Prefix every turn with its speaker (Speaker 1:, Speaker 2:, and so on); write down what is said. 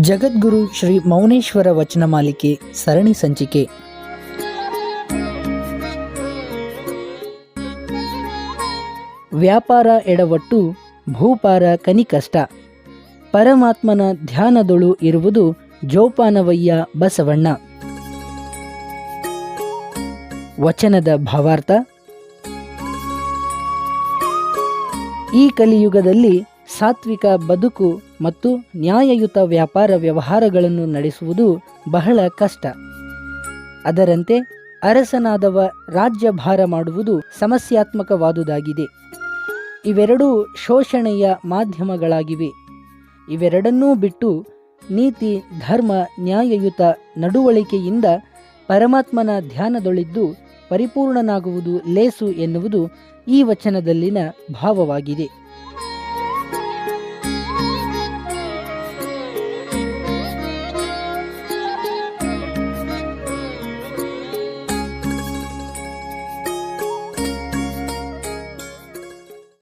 Speaker 1: ಜಗದ್ಗುರು ಶ್ರೀ ಮೌನೇಶ್ವರ ವಚನ ಮಾಲಿಕೆ ಸರಣಿ ಸಂಚಿಕೆ. ವ್ಯಾಪಾರ ಎಡವಟ್ಟು, ಭೂಪಾರ ಕನಿಕಷ್ಟ. ಪರಮಾತ್ಮನ ಧ್ಯಾನದೊಳು ಇರುವುದು ಜೋಪಾನವಯ್ಯ ಬಸವಣ್ಣ. ವಚನದ ಭಾವಾರ್ಥ. ಈ ಕಲಿಯುಗದಲ್ಲಿ ಸಾತ್ವಿಕ ಬದುಕು ಮತ್ತು ನ್ಯಾಯಯುತ ವ್ಯಾಪಾರ ವ್ಯವಹಾರಗಳನ್ನು ನಡೆಸುವುದು ಬಹಳ ಕಷ್ಟ. ಅದರಂತೆ ಅರಸನಾದವ ರಾಜ್ಯಭಾರ ಮಾಡುವುದು ಸಮಸ್ಯಾತ್ಮಕವಾದುದಾಗಿದೆ. ಇವೆರಡೂ ಶೋಷಣೆಯ ಮಾಧ್ಯಮಗಳಾಗಿವೆ. ಇವೆರಡನ್ನೂ ಬಿಟ್ಟು ನೀತಿ, ಧರ್ಮ, ನ್ಯಾಯಯುತ ನಡುವಳಿಕೆಯಿಂದ ಪರಮಾತ್ಮನ ಧ್ಯಾನದೊಳಿದ್ದು ಪರಿಪೂರ್ಣನಾಗುವುದು ಲೇಸು ಎನ್ನುವುದು ಈ ವಚನದಲ್ಲಿನ ಭಾವವಾಗಿದೆ.